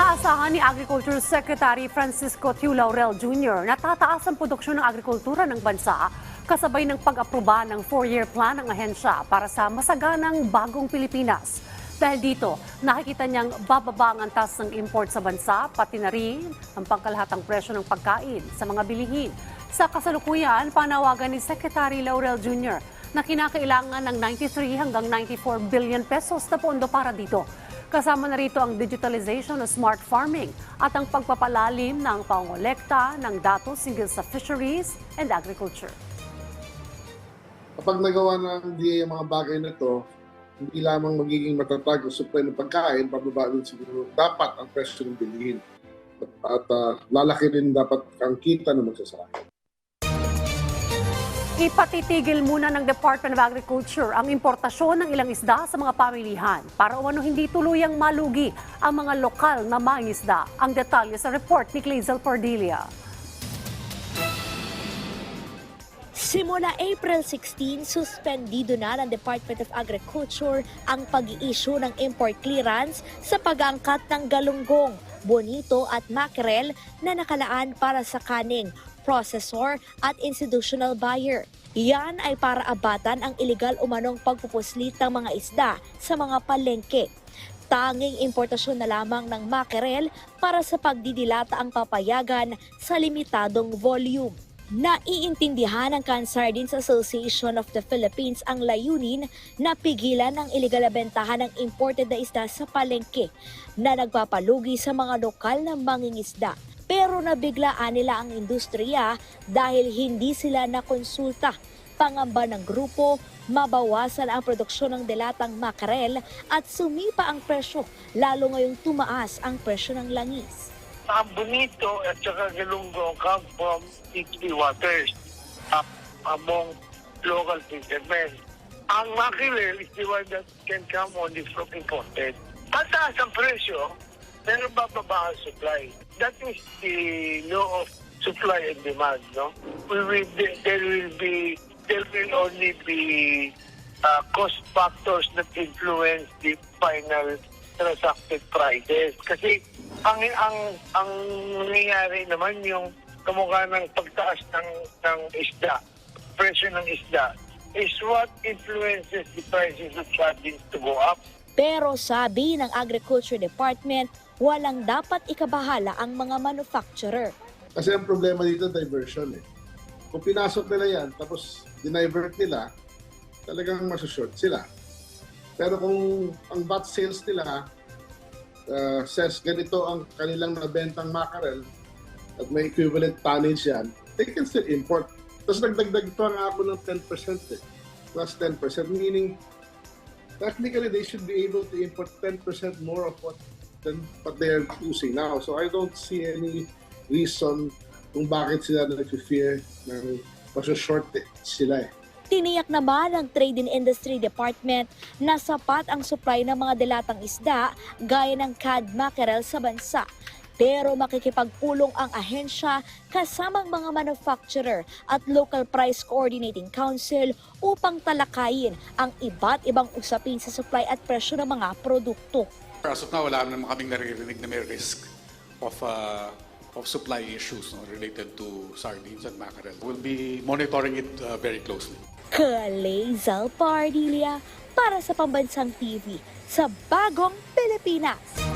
Inaasahan ni Agriculture Secretary Francisco Tiu Laurel Jr. na tataas ang produksyon ng agrikultura ng bansa kasabay ng pag-aproba ng four-year plan ng ahensya para sa masaganang bagong Pilipinas. Dahil dito, nakikita niyang bababa ang antas ng import sa bansa, pati na rin ang pangkalahatang presyo ng pagkain sa mga bilihin. Sa kasalukuyan, panawagan ni Secretary Laurel Jr. na kinakailangan ng 93 hanggang 94 billion pesos na pondo para dito. Kasama na rito ang digitalization ng smart farming at ang pagpapalalim ng pangolekta ng datos hinggil sa fisheries and agriculture. kapag nagawa ng DA ang mga bagay na ito, hindi lamang magiging matatag ang supply ng pagkain, pababa din siguro dapat ang presyo ng bilihin. At, ah, lalaki rin dapat ang kita ng magsasaka. Ipatitigil muna ng Department of Agriculture ang importasyon ng ilang isda sa mga pamilihan para umano hindi tuluyang malugi ang mga lokal na mangisda. Ang detalye sa report ni Clazel Pardilia. Simula April 16, suspendido na ng Department of Agriculture ang pag-i-issue ng import clearance sa pag-angkat ng galunggong, bonito at mackerel na nakalaan para sa kaning, processor at institutional buyer. Yan ay para abatan ang illegal umanong pagpupuslit ng mga isda sa mga palengke. Tanging importasyon na lamang ng mackerel para sa pagdidilata ang papayagan sa limitadong volume. Naiintindihan ng Cansardines Association of the Philippines ang layunin na pigilan ang illegal na bentahan ng imported na isda sa palengke na nagpapalugi sa mga lokal na mangingisda. Pero nabiglaan nila ang industriya dahil hindi sila nakonsulta. Pangamba ng grupo, mabawasan ang produksyon ng delatang makarel at sumipa ang presyo, lalo ngayong tumaas ang presyo ng langis. ang bonito at saka galunggong come from deep waters up among local fishermen. Ang mackerel is the one that can come only from imported. Tataas ang presyo, pero bababa ang supply. That is the law of supply and demand, no? We will, there will be, there will only be uh, cost factors that influence the final transacted prices. Kasi ang ang ang nangyayari naman yung kamukha ng pagtaas ng ng isda, presyo ng isda is what influences the prices of sardines to go up. Pero sabi ng Agriculture Department, walang dapat ikabahala ang mga manufacturer. Kasi ang problema dito, diversion eh. Kung pinasok nila yan, tapos dinivert nila, talagang masusort sila. Pero kung ang bat sales nila uh, says ganito ang kanilang nabentang mackerel at may equivalent tonnage yan, they can still import. Tapos nagdagdag pa nga ako ng 10% eh. Plus 10%, meaning technically they should be able to import 10% more of what than what they're using now. So I don't see any reason kung bakit sila nag-fear ng short sila eh. Tiniyak naman ng Trade and Industry Department na sapat ang supply ng mga delatang isda gaya ng cod mackerel sa bansa. Pero makikipagpulong ang ahensya kasamang mga manufacturer at Local Price Coordinating Council upang talakayin ang iba't ibang usapin sa supply at presyo ng mga produkto. As of now, wala naman kaming naririnig na may risk of uh, of supply issues no, related to sardines and mackerel. We'll be monitoring it uh, very closely. Kalezal Pardilia para sa Pambansang TV sa Bagong Pilipinas.